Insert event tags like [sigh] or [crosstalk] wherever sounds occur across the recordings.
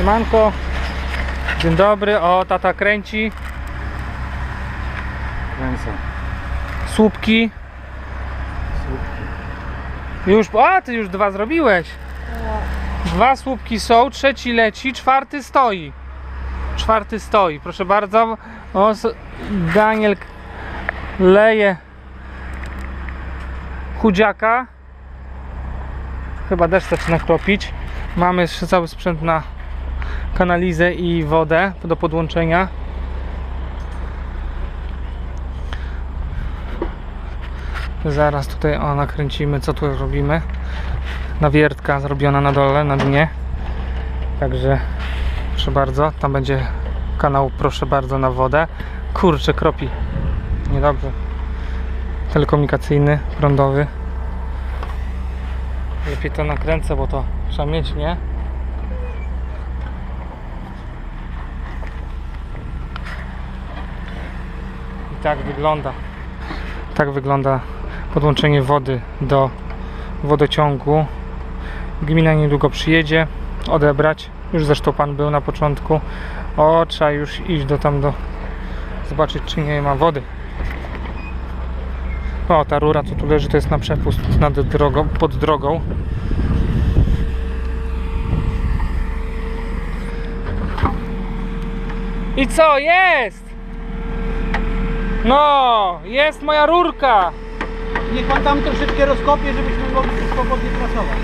Siemanko. Dzień dobry. O, tata kręci. Kręcę. Słupki. Już, a ty już dwa zrobiłeś. Dwa słupki są, trzeci leci, czwarty stoi. Czwarty stoi, proszę bardzo. O, Daniel leje chudziaka. Chyba deszcz zaczyna kropić. Mamy jeszcze cały sprzęt na kanalizę i wodę do podłączenia. Zaraz tutaj o nakręcimy co tu robimy. Nawiertka zrobiona na dole, na dnie. Także proszę bardzo, tam będzie kanał proszę bardzo na wodę. Kurczę, kropi. Niedobrze. Telekomunikacyjny, prądowy. Lepiej to nakręcę, bo to trzeba mieć, nie? Tak wygląda. Tak wygląda podłączenie wody do wodociągu. Gmina niedługo przyjedzie odebrać. Już zresztą pan był na początku. O, trzeba już iść do tam do zobaczyć czy nie ma wody. O, ta rura co tu leży to jest na przepust nad drogą, pod drogą. I co jest? No, jest moja rurka. Niech pan tam troszeczkę rozkopie, żebyśmy mogli swobodnie pracować.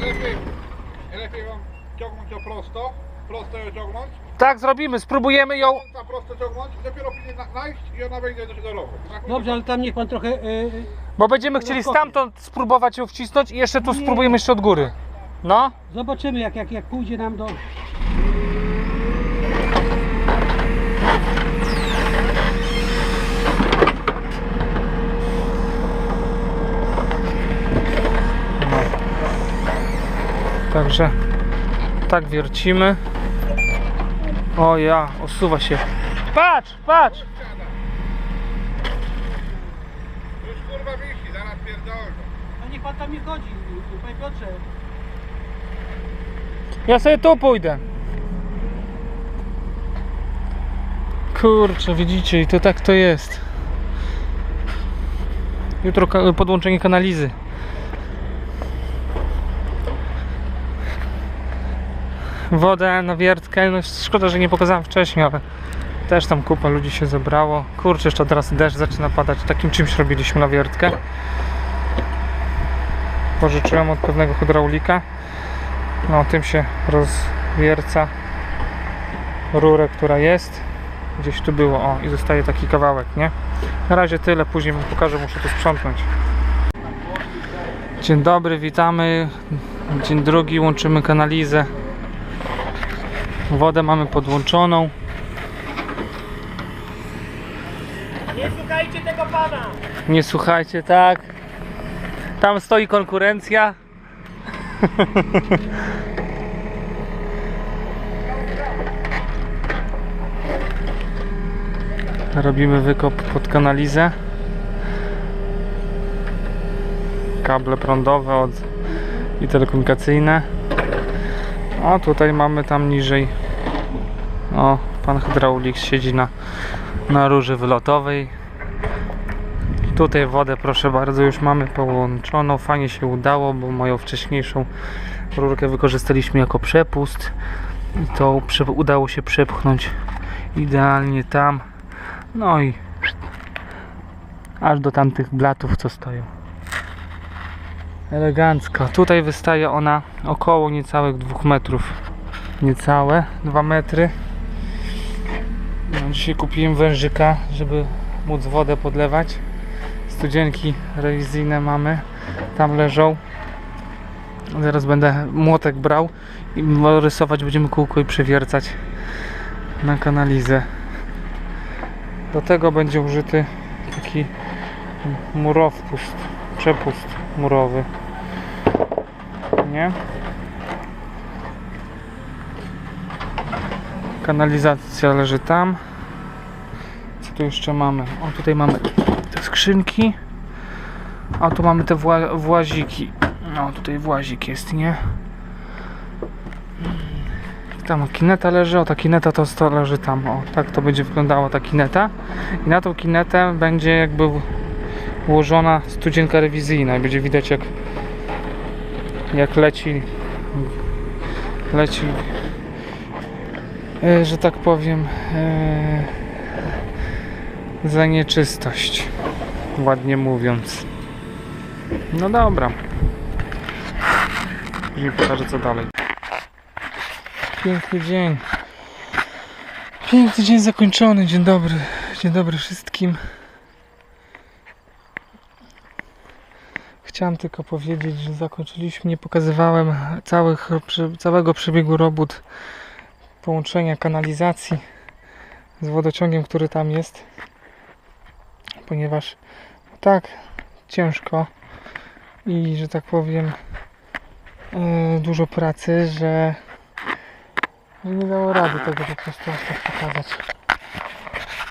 Lepiej, lepiej wam ciągnąć ją prosto, prosto ją ciągnąć, Tak zrobimy, spróbujemy ją. a prosto ciągnąć, dopiero później na, najść i ona wejdzie do, do rowu. Tak? Dobrze, ale tam niech pan trochę... Yy, Bo będziemy chcieli Rozkopie. stamtąd spróbować ją wcisnąć i jeszcze tu Nie. spróbujemy jeszcze od góry. No. zobaczymy jak, jak, jak pójdzie nam do... Także tak wiercimy. O ja, osuwa się. Patrz, patrz! Już kurwa wisi, zaraz pierdolę. No niech pan tam nie chodzi, panie Piotrze. Ja sobie tu pójdę. Kurczę, widzicie, i to tak to jest. Jutro podłączenie kanalizy. Wodę na wiertkę, no szkoda, że nie pokazałem wcześniej, ale też tam kupa ludzi się zebrało. Kurczę, jeszcze teraz deszcz zaczyna padać. Takim czymś robiliśmy na wiertkę. Pożyczyłem od pewnego hydraulika. No, tym się rozwierca rurę, która jest. Gdzieś tu było, o, i zostaje taki kawałek, nie? Na razie tyle, później wam pokażę, muszę to sprzątnąć. Dzień dobry, witamy. Dzień drugi, łączymy kanalizę. Wodę mamy podłączoną. Nie słuchajcie tego pana! Nie słuchajcie, tak. Tam stoi konkurencja. [laughs] Robimy wykop pod kanalizę. Kable prądowe od... i telekomunikacyjne. A tutaj mamy tam niżej. O, pan hydraulik siedzi na, na rurze wylotowej. Tutaj wodę proszę bardzo już mamy połączoną. Fajnie się udało, bo moją wcześniejszą rurkę wykorzystaliśmy jako przepust. I to udało się przepchnąć idealnie tam. No i aż do tamtych blatów co stoją. Elegancko. Tutaj wystaje ona około niecałych 2 metrów. Niecałe 2 metry. No, dzisiaj kupiłem wężyka, żeby móc wodę podlewać studzienki rewizyjne mamy tam leżą zaraz będę młotek brał i rysować będziemy kółko i przewiercać na kanalizę do tego będzie użyty taki murowpust przepust murowy. Nie? Kanalizacja leży tam. Co tu jeszcze mamy? O tutaj mamy te skrzynki. A tu mamy te wła właziki. No tutaj włazik jest, nie? Tam kineta leży, o ta kineta to leży tam, o tak to będzie wyglądała ta kineta. I na tą kinetę będzie jakby włożona studzienka rewizyjna i będzie widać jak jak leci leci e, że tak powiem e, zanieczystość ładnie mówiąc no dobra później pokażę co dalej Piękny dzień. Piękny dzień zakończony. Dzień dobry. Dzień dobry wszystkim. Chciałem tylko powiedzieć, że zakończyliśmy. Nie pokazywałem całych, całego przebiegu robót połączenia kanalizacji z wodociągiem, który tam jest. Ponieważ tak ciężko i że tak powiem e, dużo pracy, że nie dało rady tego po prostu tak pokazać.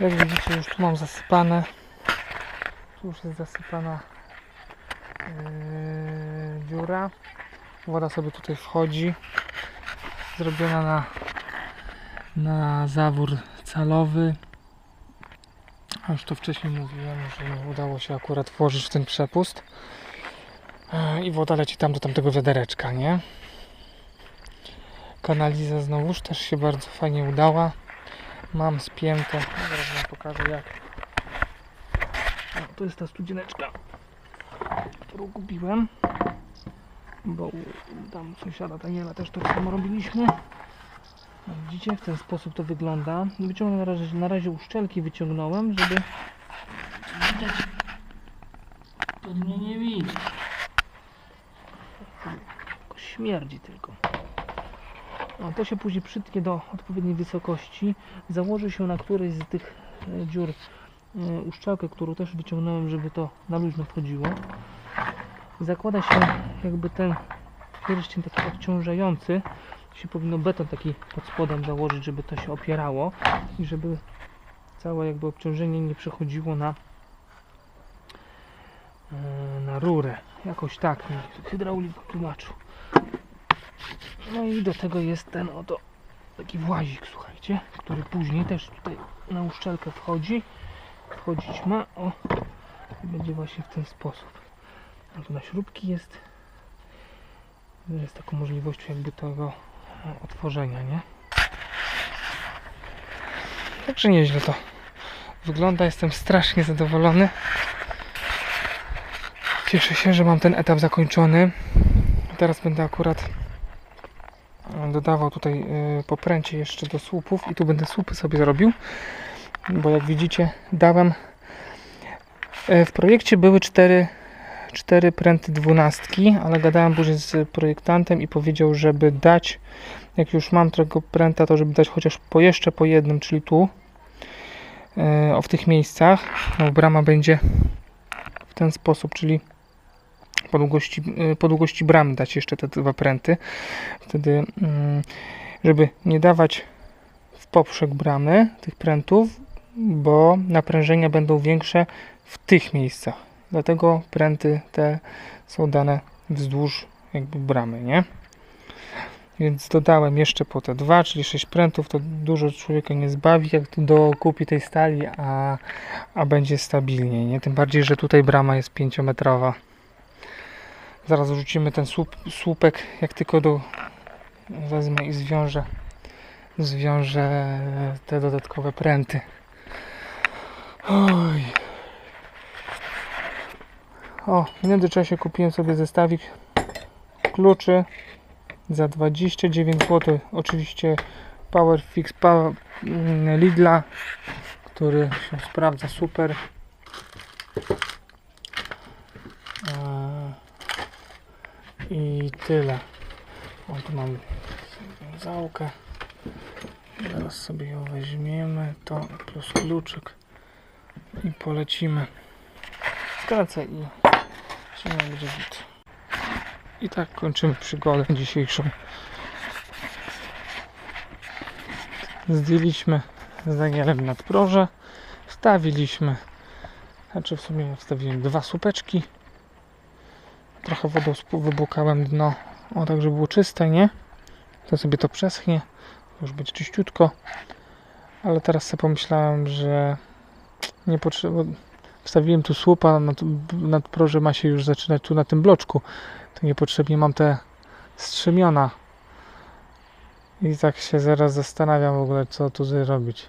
Jak widzicie już tu mam zasypane. Tu już jest zasypana dziura. Woda sobie tutaj wchodzi. Zrobiona na, na zawór calowy. A już to wcześniej mówiłem, że udało się akurat włożyć w ten przepust. Yy, I woda leci tam do tamtego wiadereczka, nie? Kanaliza znowuż też się bardzo fajnie udała. Mam spięte. Zaraz wam pokażę jak. O, to jest ta studzieneczka, którą kupiłem. Bo tam sąsiada Daniela też to samo robiliśmy. No, widzicie, w ten sposób to wygląda. Nie wyciągnę na razie, na razie uszczelki wyciągnąłem, żeby widać. To mnie nie widać. Tylko śmierdzi tylko. No, to się później przytnie do odpowiedniej wysokości. Założy się na którejś z tych e, dziur e, uszczelkę, którą też wyciągnąłem, żeby to na luźno wchodziło. Zakłada się jakby ten pierścień taki odciążający. Się powinno beton taki pod spodem założyć, żeby to się opierało i żeby całe jakby obciążenie nie przechodziło na e, na rurę. Jakoś tak mi hydraulik tłumaczył. No i do tego jest ten oto taki włazik, słuchajcie, który później też tutaj na uszczelkę wchodzi. Wchodzić ma, o, będzie właśnie w ten sposób. Na śrubki jest, jest taką możliwością jakby tego e, otworzenia, nie? Także nieźle to wygląda, jestem strasznie zadowolony. Cieszę się, że mam ten etap zakończony. Teraz będę akurat dodawał tutaj y, popręcie jeszcze do słupów i tu będę słupy sobie zrobił bo jak widzicie dałem e, w projekcie były cztery, cztery pręty dwunastki ale gadałem później z projektantem i powiedział żeby dać jak już mam tego pręta to żeby dać chociaż po jeszcze po jednym czyli tu e, o w tych miejscach no, brama będzie w ten sposób czyli po długości, y, po długości bramy dać jeszcze te dwa pręty. Wtedy, mm, żeby nie dawać w poprzek bramy tych prętów, bo naprężenia będą większe w tych miejscach. Dlatego pręty te są dane wzdłuż jakby bramy, nie? Więc dodałem jeszcze po te dwa, czyli 6 prętów, to dużo człowieka nie zbawi, jak dokupi tej stali, a, a będzie stabilnie, nie? Tym bardziej, że tutaj brama jest 5-metrowa. Zaraz wrzucimy ten słup, słupek, jak tylko do wezmę i zwiążę zwiążę te dodatkowe pręty. Oj. O, w międzyczasie kupiłem sobie zestawik kluczy za 29 zł. Oczywiście Power Fix mm, Lidla, który się sprawdza super. Eee, I tyle. O, tu mam wiązałkę. Zaraz sobie ją weźmiemy. To plus kluczyk. I polecimy. Skracę i I tak kończymy przygodę dzisiejszą. Zdjęliśmy z Danielem nadproże. Wstawiliśmy, znaczy w sumie wstawiłem dwa słupeczki trochę wodą wybłukałem dno. O, tak żeby było czyste, nie? To sobie to przeschnie. Już być czyściutko. Ale teraz sobie pomyślałem, że nie potrzeba. Wstawiłem tu słupa, nad, nadproże ma się już zaczynać tu na tym bloczku. To niepotrzebnie mam te strzemiona. I tak się zaraz zastanawiam w ogóle, co tu zrobić.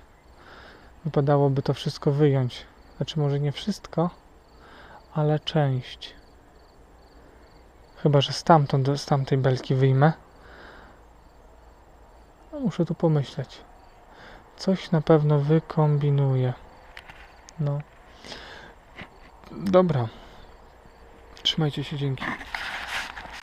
Wypadałoby to wszystko wyjąć. Znaczy, może nie wszystko, ale część. Chyba, że stamtąd, z tamtej belki wyjmę. No, muszę tu pomyśleć. Coś na pewno wykombinuję. No. Dobra. Trzymajcie się, dzięki.